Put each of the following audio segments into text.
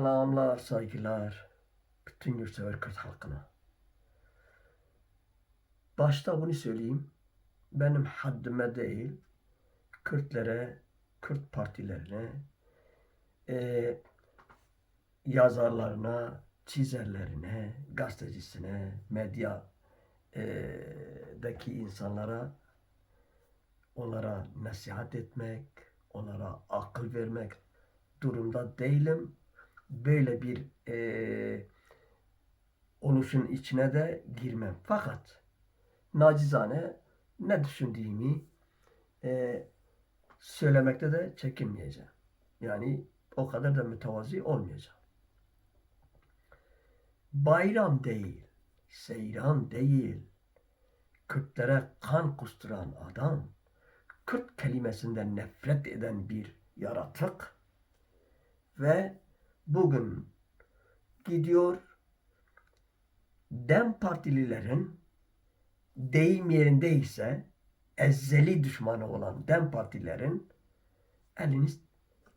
Selamlar, saygılar bütün yurtsever Kürt halkına. Başta bunu söyleyeyim. Benim haddime değil, Kürtlere, Kürt partilerine, eee, yazarlarına, çizerlerine, gazetecisine, medya eee, daki insanlara onlara nasihat etmek, onlara akıl vermek durumda değilim. Böyle bir eee oluşun içine de girmem. Fakat nacizane ne düşündüğümü eee, söylemekte de çekinmeyeceğim. Yani o kadar da mütevazi olmayacağım. Bayram değil, seyran değil, Kürtlere kan kusturan adam, Kürt kelimesinden nefret eden bir yaratık ve bugün gidiyor Dem Partililerin deyim yerindeyse ezzeli düşmanı olan Dem Partilerin elini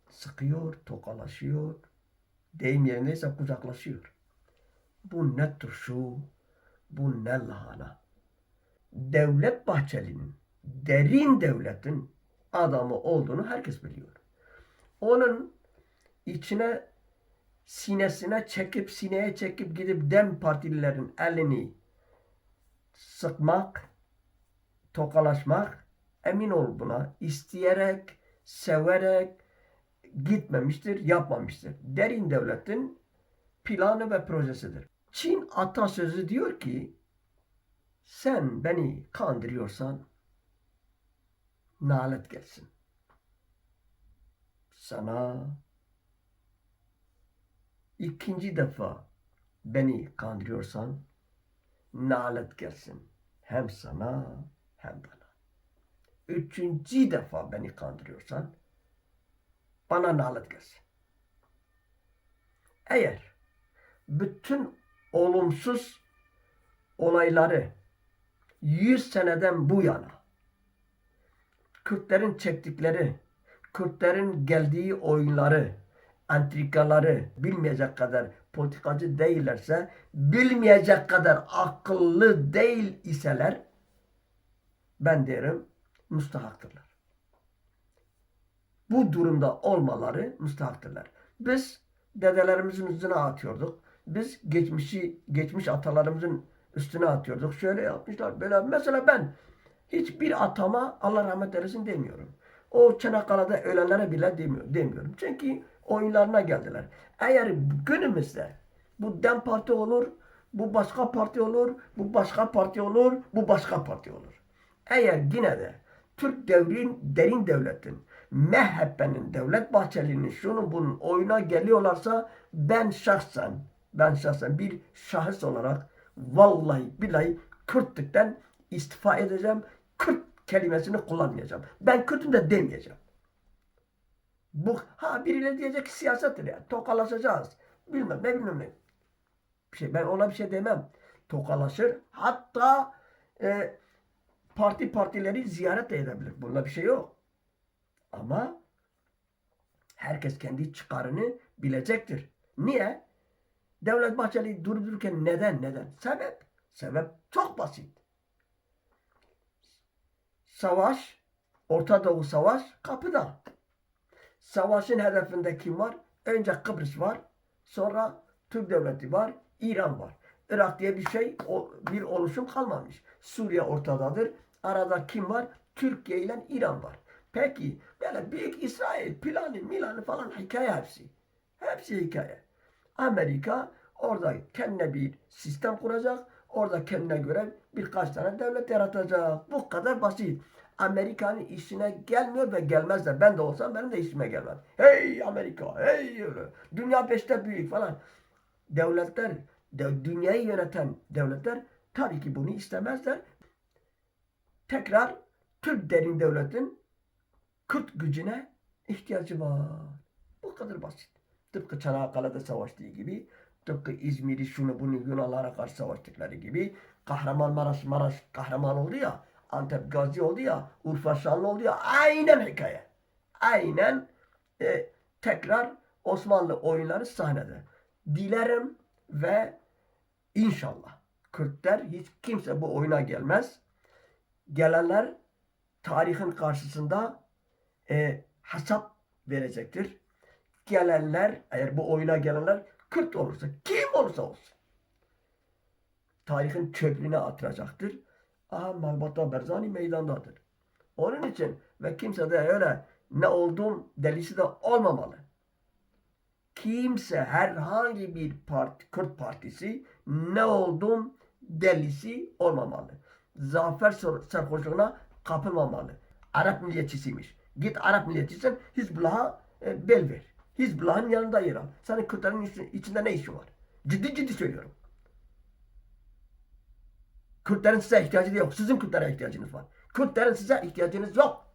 sıkıyor, tokalaşıyor, deyim yerindeyse kucaklaşıyor. Bu ne turşu, bu ne lahana. Devlet Bahçeli'nin derin devletin adamı olduğunu herkes biliyor. Onun içine sinesine çekip sineye çekip gidip dem partililerin elini sıkmak, tokalaşmak emin ol buna isteyerek, severek gitmemiştir, yapmamıştır. Derin devletin planı ve projesidir. Çin atasözü diyor ki sen beni kandırıyorsan nalet gelsin. Sana ikinci defa beni kandırıyorsan nalet gelsin. Hem sana hem bana. Üçüncü defa beni kandırıyorsan bana nalet gelsin. Eğer bütün olumsuz olayları 100 seneden bu yana Kürtlerin çektikleri, Kürtlerin geldiği oyunları, entrikaları bilmeyecek kadar politikacı değillerse, bilmeyecek kadar akıllı değil iseler, ben derim müstahaktırlar. Bu durumda olmaları müstahaktırlar. Biz dedelerimizin üstüne atıyorduk. Biz geçmişi, geçmiş atalarımızın üstüne atıyorduk. Şöyle yapmışlar, böyle. Mesela ben hiçbir atama Allah rahmet eylesin demiyorum. O Çanakkale'de ölenlere bile demiyor, demiyorum. Çünkü oyunlarına geldiler. Eğer günümüzde bu DEM Parti olur, bu başka parti olur, bu başka parti olur, bu başka parti olur. Eğer yine de Türk devrin, derin devletin, MHP'nin, Devlet Bahçeli'nin şunun bunun oyuna geliyorlarsa ben şahsen, ben şahsen bir şahıs olarak vallahi billahi Kürtlükten istifa edeceğim. Kürt kelimesini kullanmayacağım. Ben Kürt'üm de demeyeceğim. Bu ha birileri diyecek ki siyasettir ya. Tokalaşacağız. Bilmem ne bilmem ne. Bir şey, ben ona bir şey demem. Tokalaşır. Hatta e, parti partileri ziyaret de edebilir. Bunda bir şey yok. Ama herkes kendi çıkarını bilecektir. Niye? Devlet Bahçeli durdururken neden? Neden? Sebep. Sebep çok basit. Savaş, Orta Doğu Savaş kapıda. Savaşın hedefinde kim var? Önce Kıbrıs var. Sonra Türk Devleti var. İran var. Irak diye bir şey, bir oluşum kalmamış. Suriye ortadadır. Arada kim var? Türkiye ile İran var. Peki böyle büyük İsrail planı, milanı falan hikaye hepsi. Hepsi hikaye. Amerika orada kendine bir sistem kuracak. Orada kendine göre birkaç tane devlet yaratacak. Bu kadar basit. Amerika'nın işine gelmiyor ve gelmez de. Ben de olsam benim de işime gelmez. Hey Amerika, hey dünya beşte büyük falan. Devletler, de, dünyayı yöneten devletler tabii ki bunu istemezler. Tekrar Türk derin devletin Kürt gücüne ihtiyacı var. Bu kadar basit. Tıpkı Çanakkale'de savaştığı gibi, tıpkı İzmir'i şunu bunu Yunanlara karşı savaştıkları gibi, Kahramanmaraş Maraş kahraman oldu ya, Antep Gazi oldu ya, Urfa Şanlı oldu ya, aynen hikaye. Aynen e, tekrar Osmanlı oyunları sahnede. Dilerim ve inşallah Kürtler hiç kimse bu oyuna gelmez. Gelenler tarihin karşısında e, hesap verecektir. Gelenler eğer bu oyuna gelenler Kürt olursa kim olursa olsun tarihin çöplüğüne atılacaktır. Aha Malbata Berzani meydandadır. Onun için ve kimse de öyle ne olduğum delisi de olmamalı. Kimse herhangi bir parti, Kürt partisi ne olduğum delisi olmamalı. Zafer sarhoşluğuna kapılmamalı. Arap milliyetçisiymiş. Git Arap milliyetçisin Hizbullah'a e, bel ver. Hizbullah'ın yanında yer al. Senin Kürtlerin içi- içinde ne işin var? Ciddi ciddi söylüyorum. Kürtlerin size ihtiyacı yok. Sizin Kürtlere ihtiyacınız var. Kürtlerin size ihtiyacınız yok.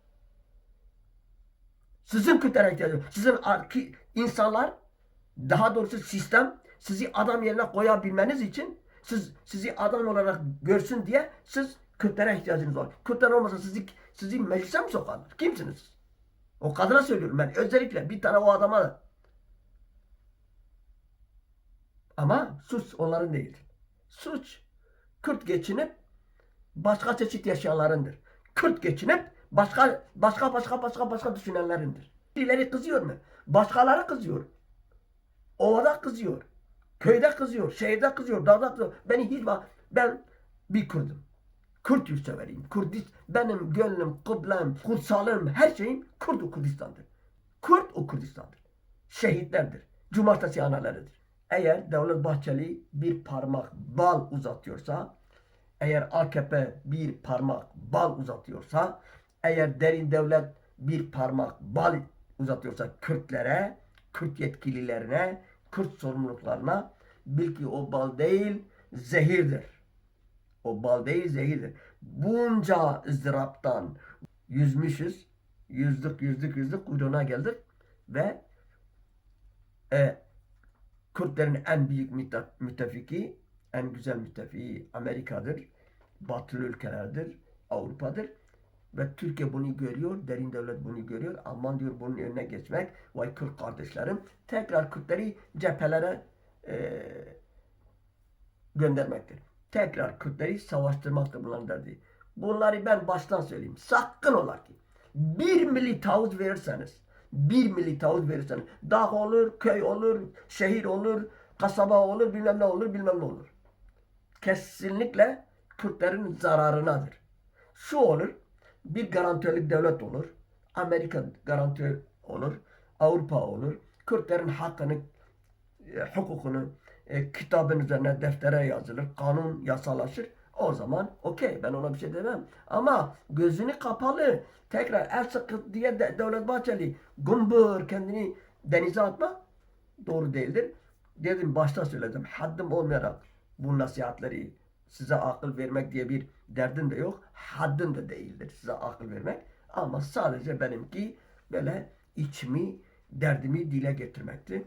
Sizin Kürtlere ihtiyacınız yok. Sizin insanlar daha doğrusu sistem sizi adam yerine koyabilmeniz için siz sizi adam olarak görsün diye siz Kürtlere ihtiyacınız var. Kürtler olmasa sizi sizi meclise mi sokarlar? Kimsiniz? O kadına söylüyorum ben özellikle bir tane o adama ama suç onların değildir. Suç Kürt geçinip başka çeşit yaşayanlarındır. Kürt geçinip başka başka başka başka başka düşünenlerindir. Birileri kızıyor mu? Başkaları kızıyor. Ovada kızıyor. Köyde kızıyor. Şehirde kızıyor. Dağda kızıyor. Beni hiç bak. Ben bir Kürt'üm. Kürt yurtseveriyim. Kurdist, benim gönlüm, kıblem, kutsalım, her şeyim Kürt Kürdistan'dır. Kürt o Kürdistan'dır. Şehitlerdir. Cumartesi analarıdır. Eğer Devlet Bahçeli bir parmak bal uzatıyorsa, eğer AKP bir parmak bal uzatıyorsa, eğer derin devlet bir parmak bal uzatıyorsa Kürtlere, Kürt yetkililerine, Kürt sorumluluklarına bil ki o bal değil zehirdir. O bal değil zehirdir. Bunca ızdıraptan yüzmüşüz. Yüzdük, yüzdük, yüzdük. Kuyruğuna geldik. Ve e, Kürtlerin en büyük mütte- müttefiki, en güzel müttefiki Amerika'dır. Batılı ülkelerdir. Avrupa'dır. Ve Türkiye bunu görüyor, derin devlet bunu görüyor. Aman diyor bunun önüne geçmek. Vay Kürt kardeşlerim. Tekrar Kürtleri cephelere e, göndermektir. Tekrar Kürtleri savaştırmaktır bunların derdi. Bunları ben baştan söyleyeyim. Sakın ola ki bir milli tavuz verirseniz, bir milli tavuz verirseniz, dağ olur, köy olur, şehir olur, kasaba olur, bilmem ne olur, bilmem ne olur. Kesinlikle Kürtlerin zararınadır. Şu olur, bir garantörlük devlet olur, Amerika garantör olur, Avrupa olur, Kürtlerin hakkını e, hukukunu e, kitabın üzerine deftere yazılır, kanun yasalaşır. O zaman okey ben ona bir şey demem. Ama gözünü kapalı tekrar el sıkı diye de, Devlet Bahçeli gumbur kendini denize atma doğru değildir. Dedim başta söyledim haddim olmayarak bu nasihatleri size akıl vermek diye bir derdim de yok. Haddim de değildir size akıl vermek. Ama sadece benimki böyle içimi, derdimi dile getirmekti.